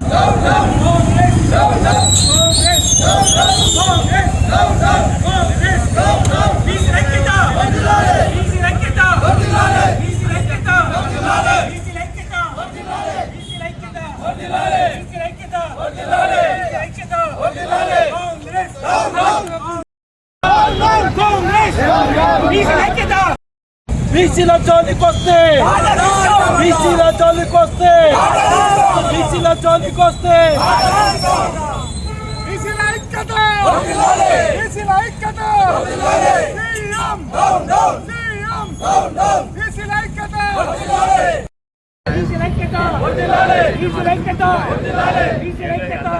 no, no. బీసీల జోలికొస్తే బీసీల జోలికి వస్తే బీసీల జోలికి వస్తే. బీసీల ఐక్యత బీసీల ఐక్యత. సీఎం సీఎం బీసీల ఐక్యత. బీసీల ఐక్యత బీసీల ఐక్యత బీసీల ఐక్యత.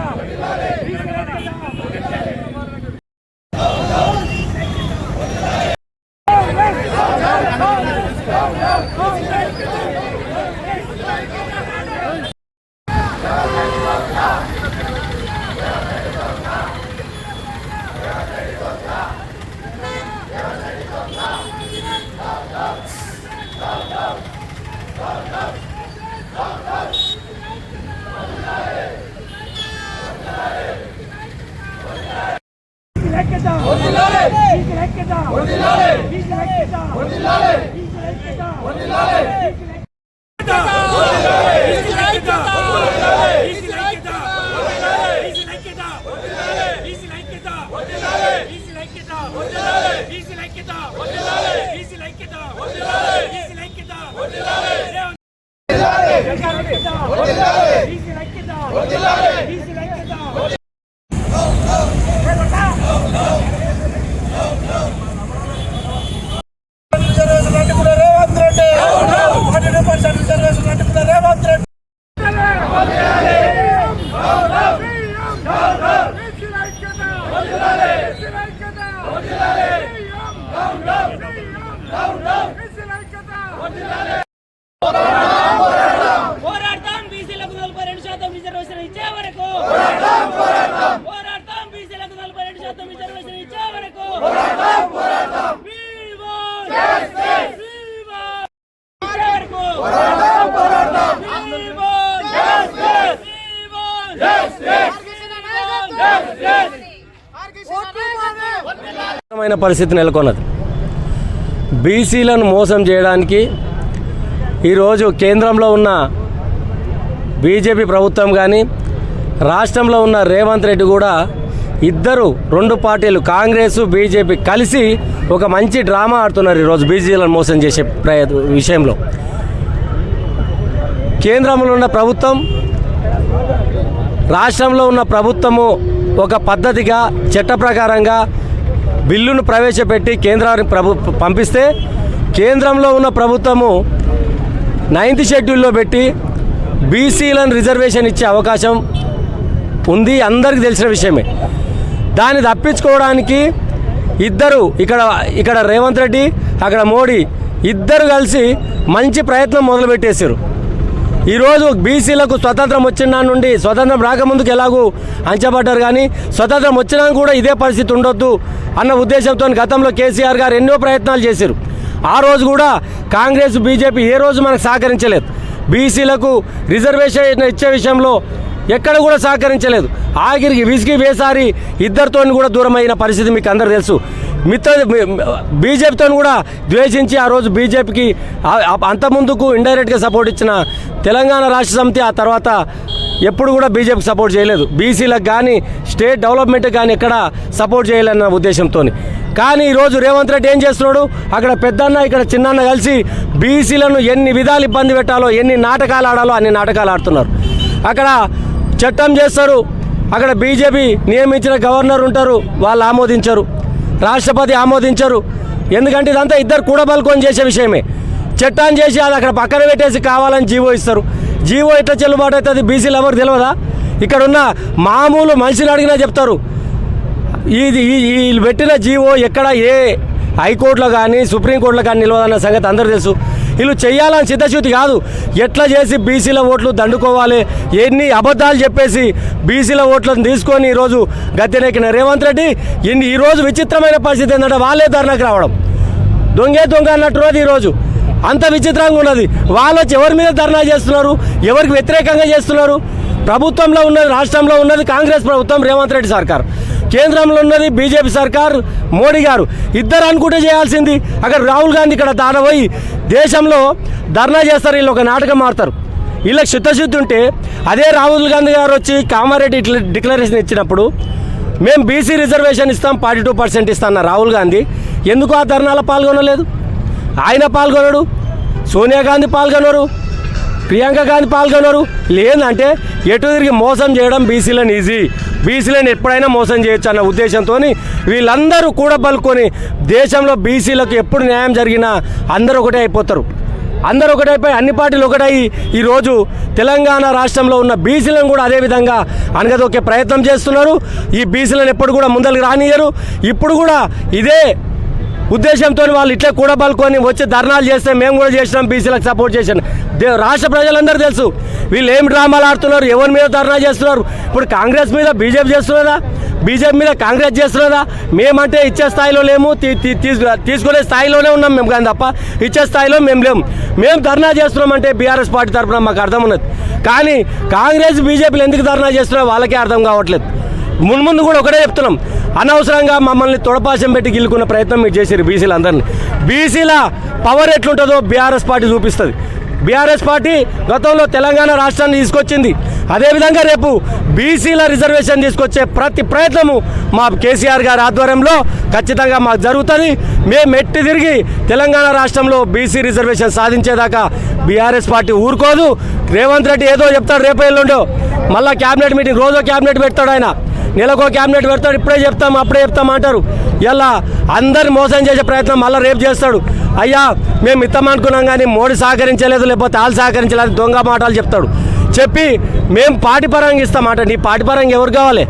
పరిస్థితి నెలకొన్నది. బీసీలను మోసం చేయడానికి ఈరోజు కేంద్రంలో ఉన్న బీజేపీ ప్రభుత్వం కానీ రాష్ట్రంలో ఉన్న రేవంత్ రెడ్డి కూడా ఇద్దరు రెండు పార్టీలు కాంగ్రెస్ బీజేపీ కలిసి ఒక మంచి డ్రామా ఆడుతున్నారు ఈరోజు బీజేపీలను మోసం చేసే ప్రయత్ విషయంలో. కేంద్రంలో ఉన్న ప్రభుత్వం రాష్ట్రంలో ఉన్న ప్రభుత్వము ఒక పద్ధతిగా చట్ట ప్రకారంగా బిల్లును ప్రవేశపెట్టి కేంద్రానికి ప్రభు పంపిస్తే కేంద్రంలో ఉన్న ప్రభుత్వము నైన్త్ షెడ్యూల్లో పెట్టి బీసీలను రిజర్వేషన్ ఇచ్చే అవకాశం ఉంది అందరికీ తెలిసిన విషయమే. దాన్ని తప్పించుకోవడానికి ఇద్దరు ఇక్కడ ఇక్కడ రేవంత్ రెడ్డి అక్కడ మోడీ ఇద్దరు కలిసి మంచి ప్రయత్నం మొదలుపెట్టేశారు. ఈరోజు బీసీలకు స్వతంత్రం వచ్చిన నుండి స్వతంత్రం రాకముందుకు ఎలాగూ అంచబడ్డారు కానీ స్వతంత్రం వచ్చినా కూడా ఇదే పరిస్థితి ఉండొద్దు అన్న ఉద్దేశంతో గతంలో కేసీఆర్ గారు ఎన్నో ప్రయత్నాలు చేశారు. ఆ రోజు కూడా కాంగ్రెస్ బీజేపీ ఏ రోజు మనకు సహకరించలేదు. బీసీలకు రిజర్వేషన్ ఇచ్చే విషయంలో ఎక్కడ కూడా సహకరించలేదు. ఆఖరికి విసిగి వేసారి ఇద్దరితో కూడా దూరమైన పరిస్థితి మీకు అందరు తెలుసు. మిత్ర బీజేపీతో కూడా ద్వేషించి ఆ రోజు బీజేపీకి అంత ముందుకు ఇండైరెక్ట్గా సపోర్ట్ ఇచ్చిన తెలంగాణ రాష్ట్ర సమితి ఆ తర్వాత ఎప్పుడు కూడా బీజేపీకి సపోర్ట్ చేయలేదు. బీసీలకు కానీ స్టేట్ డెవలప్మెంట్ కానీ ఎక్కడ సపోర్ట్ చేయాలన్న ఉద్దేశంతో కానీ ఈరోజు రేవంత్ రెడ్డి ఏం చేస్తున్నాడు? అక్కడ పెద్దన్న ఇక్కడ చిన్నన్న కలిసి బీసీలను ఎన్ని విధాలు ఇబ్బంది పెట్టాలో ఎన్ని నాటకాలు ఆడాలో అన్ని నాటకాలు ఆడుతున్నారు. అక్కడ చట్టం చేస్తారు. అక్కడ బీజేపీ నియమించిన గవర్నర్ ఉంటారు. వాళ్ళు ఆమోదించరు. రాష్ట్రపతి ఆమోదించరు. ఎందుకంటే ఇదంతా ఇద్దరు కూడబలుకొని చేసే విషయమే. చట్టాన్ని చేసి అది అక్కడ పక్కన పెట్టేసి కావాలని జీవో ఇస్తారు. జీవో ఎట్లా చెల్లుబాటు అవుతుంది? బీసీలు ఎవరు తెలియదా ఇక్కడ ఉన్న మామూలు మనిషిని అడిగినా చెప్తారు. ఇది వీళ్ళు పెట్టిన జీవో ఎక్కడ ఏ హైకోర్టులో కానీ సుప్రీంకోర్టులో కానీ నిలవదన్న సంగతి అందరూ తెలుసు. వీళ్ళు చేయాలని చిత్తశుద్ధి కాదు. ఎట్లా చేసి బీసీల ఓట్లు దండుకోవాలి? ఎన్ని అబద్ధాలు చెప్పేసి బీసీల ఓట్లను తీసుకొని ఈరోజు గద్దెనెక్కిన రేవంత్ రెడ్డి ఇన్ని ఈరోజు విచిత్రమైన పరిస్థితి ఏంటంటే వాళ్ళే ధర్నాకు రావడం. దొంగే దొంగ అన్నట్టు రోజు ఈరోజు. అంత విచిత్రంగా ఉన్నది. వాళ్ళు వచ్చి ఎవరి మీద ధర్నా చేస్తున్నారు? ఎవరికి వ్యతిరేకంగా చేస్తున్నారు? ప్రభుత్వంలో ఉన్నది రాష్ట్రంలో ఉన్నది కాంగ్రెస్ ప్రభుత్వం రేవంత్ రెడ్డి సర్కార్. కేంద్రంలో ఉన్నది బీజేపీ సర్కార్ మోడీ గారు. ఇద్దరు అనుకుంటే చేయాల్సింది. అక్కడ రాహుల్ గాంధీ ఇక్కడ దాడబోయి దేశంలో ధర్నా చేస్తారు వీళ్ళు ఒక నాటకం ఆడతారు. వీళ్ళకి చిత్తశుద్ధి ఉంటే అదే రాహుల్ గాంధీ గారు వచ్చి కామారెడ్డి ఇట్లా డిక్లరేషన్ ఇచ్చినప్పుడు మేము బీసీ రిజర్వేషన్ ఇస్తాం ఫార్టీ టూ పర్సెంట్ ఇస్తాం రాహుల్ గాంధీ. ఎందుకు ఆ ధర్నాలో పాల్గొనలేదు? ఆయన పాల్గొనడు. సోనియా గాంధీ పాల్గొనరు. ప్రియాంక గాంధీ పాల్గొనరు. లేదంటే ఎటు తిరిగి మోసం చేయడం బీసీలను ఈజీ. బీసీలను ఎప్పుడైనా మోసం చేయొచ్చు అన్న ఉద్దేశంతో వీళ్ళందరూ కూడా పలుకొని దేశంలో బీసీలకు ఎప్పుడు న్యాయం జరిగినా అందరూ ఒకటే అయిపోతారు. అందరూ ఒకటైపోయి అన్ని పార్టీలు ఒకటై ఈరోజు తెలంగాణ రాష్ట్రంలో ఉన్న బీసీలను కూడా అదేవిధంగా అనగదొక్కే ప్రయత్నం చేస్తున్నారు. ఈ బీసీలను ఎప్పుడు కూడా ముందరికి రానియరు ఇప్పుడు కూడా ఇదే ఉద్దేశంతో వాళ్ళు ఇట్లా కూడబలుకొని వచ్చి ధర్నాలు చేస్తే మేము కూడా చేసినాం బీసీలకు సపోర్ట్ చేసాం దే రాష్ట్ర ప్రజలందరూ తెలుసు వీళ్ళు ఏం డ్రామాలు ఆడుతున్నారు ఎవరి మీద ధర్నా చేస్తున్నారు? ఇప్పుడు కాంగ్రెస్ మీద బీజేపీ చేస్తున్నదా? బీజేపీ మీద కాంగ్రెస్ చేస్తున్నదా? మేమంటే ఇచ్చే స్థాయిలో లేము తీ- తీ- తీసుకునే స్థాయిలోనే ఉన్నాం మేము కానీ తప్ప ఇచ్చే స్థాయిలో మేము లేము. మేము ధర్నా చేస్తున్నామంటే బీఆర్ఎస్ పార్టీ తరఫున మాకు అర్థం ఉన్నది. కానీ కాంగ్రెస్ బీజేపీలు ఎందుకు ధర్నా చేస్తున్నారో వాళ్ళకే అర్థం కావట్లేదు. మున్ముందు ముందు కూడా ఒకటే చెప్తున్నాం. అనవసరంగా మమ్మల్ని తొడపాశం పెట్టి గెలుకున్న ప్రయత్నం మీరు చేశారు బీసీలు అందరినీ. బీసీల పవర్ ఎట్లుంటుందో బీఆర్ఎస్ పార్టీ చూపిస్తుంది. బీఆర్ఎస్ పార్టీ గతంలో తెలంగాణ రాష్ట్రాన్ని తీసుకొచ్చింది. అదేవిధంగా రేపు బీసీల రిజర్వేషన్ తీసుకొచ్చే ప్రతి ప్రయత్నము మా కేసీఆర్ గారి ఆధ్వర్యంలో ఖచ్చితంగా మాకు జరుగుతుంది. మేము ఎట్టి తిరిగి తెలంగాణ రాష్ట్రంలో బీసీ రిజర్వేషన్ సాధించేదాకా బీఆర్ఎస్ పార్టీ ఊరుకోదు. రేవంత్ రెడ్డి ఏదో చెప్తాడు రేపు ఎల్లుండో. మళ్ళా క్యాబినెట్ మీటింగ్ రోజో క్యాబినెట్ పెడతాడు ఆయన. నెలకో క్యాబినెట్ పెడతాడు ఇప్పుడే చెప్తాం అప్పుడే చెప్తాం అంటారు. ఇలా అందరు మోసం చేసే ప్రయత్నం మళ్ళీ రేపు చేస్తాడు. అయ్యా మేము ఇస్తాం అనుకున్నాం కానీ మోడీ సహకరించలేదు లేకపోతే వాళ్ళు సహకరించలేదు దొంగ మాటలు చెప్తాడు. చెప్పి మేము పాటిపరంగా ఇస్తామాట. నీ పాటిపరంగా ఎవరు కావాలి?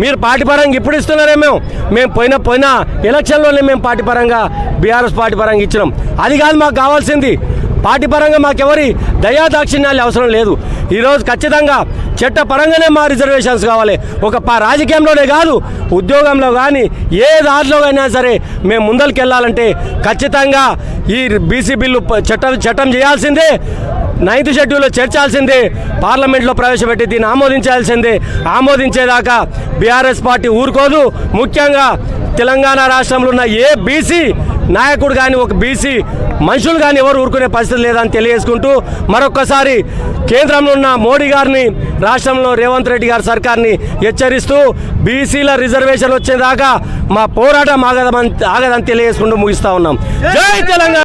మీరు పాటిపరంగా ఇప్పుడు ఇస్తున్నారే మేము. మేము పోయిన పోయిన ఎలక్షన్లోనే మేము పార్టీ పరంగా బీఆర్ఎస్ పార్టీ పరంగా ఇచ్చినాం. అది కాదు మాకు కావాల్సింది. పార్టీ పరంగా మాకెవరి దయాదాక్షిణ్యాలు అవసరం లేదు. ఈరోజు ఖచ్చితంగా చట్ట పరంగానే మా రిజర్వేషన్స్ కావాలి. ఒక రాజకీయంలోనే కాదు ఉద్యోగంలో కానీ ఏ దారిలో అయినా సరే మేము ముందరికి వెళ్ళాలంటే ఖచ్చితంగా ఈ బీసీ బిల్లు ప- చట్టం చట్టం చేయాల్సిందే. నైన్త్ షెడ్యూల్లో చేర్చాల్సిందే. పార్లమెంట్లో ప్రవేశపెట్టి దీన్ని ఆమోదించాల్సిందే. ఆమోదించేదాకా బీఆర్ఎస్ పార్టీ ఊరుకోదు. ముఖ్యంగా తెలంగాణ రాష్ట్రంలో ఉన్న ఏ బీసీ నాయకుడు కానీ ఒక బీసీ మనుషులు కానీ ఎవరు ఊరుకునే పరిస్థితి లేదని తెలియజేసుకుంటూ మరొక్కసారి కేంద్రంలో ఉన్న మోడీ గారిని రాష్ట్రంలో రేవంత్ రెడ్డి గారి సర్కార్ని హెచ్చరిస్తూ బీసీల రిజర్వేషన్ వచ్చేదాకా మా పోరాటం ఆగదని ఆగదని తెలియజేసుకుంటూ ముగిస్తా ఉన్నాం. జై తెలంగాణ!